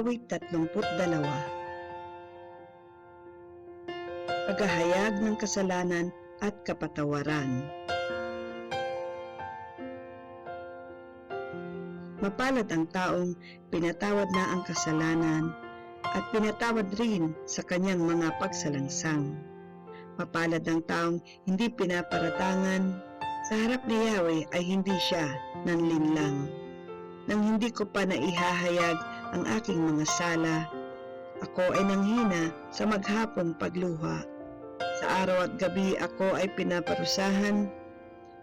Awit 32 Paghahayag ng kasalanan at kapatawaran Mapalad ang taong pinatawad na ang kasalanan at pinatawad rin sa kanyang mga pagsalangsang. Mapalad ang taong hindi pinaparatangan sa harap ni Yahweh ay hindi siya nanlinlang. Nang hindi ko pa naihahayag ang aking mga sala, ako ay nanghina sa maghapong pagluha. Sa araw at gabi ako ay pinaparusahan,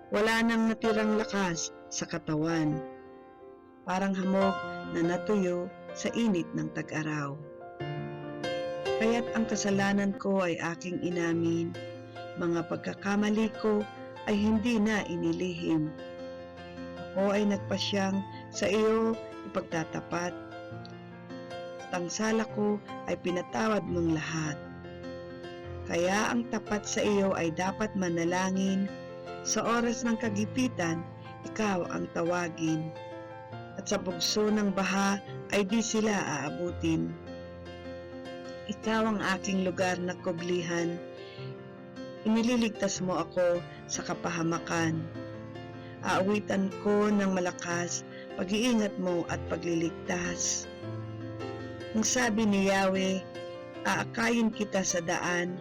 wala nang natirang lakas sa katawan. Parang hamog na natuyo sa init ng tag-araw. Kaya't ang kasalanan ko ay aking inamin, mga pagkakamali ko ay hindi na inilihim. Ako ay nagpasyang sa iyo ipagtatapat. At ang sala ko ay pinatawad mong lahat. Kaya ang tapat sa iyo ay dapat manalangin. Sa oras ng kagipitan, ikaw ang tawagin. At sa bugso ng baha ay di sila aabutin. Ikaw ang aking lugar na kublihan. Inililigtas mo ako sa kapahamakan. Aawitan ko ng malakas pag-iingat mo at pagliligtas. Ang sabi ni Yahweh, aakayin kita sa daan,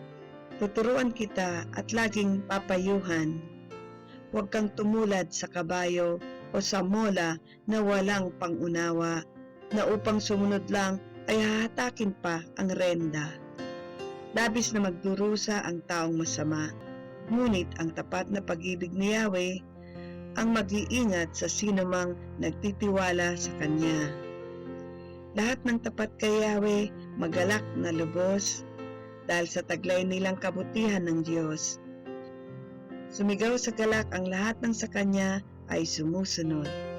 tuturuan kita at laging papayuhan. Huwag kang tumulad sa kabayo o sa mola na walang pangunawa, na upang sumunod lang ay hahatakin pa ang renda. Labis na magdurusa ang taong masama, ngunit ang tapat na pag-ibig ni Yahweh ang mag-iingat sa sinumang nagtitiwala sa Kanya. Lahat ng tapat kay Yahweh magalak na lubos dahil sa taglay nilang kabutihan ng Diyos. Sumigaw sa galak ang lahat ng sa Kanya ay sumusunod.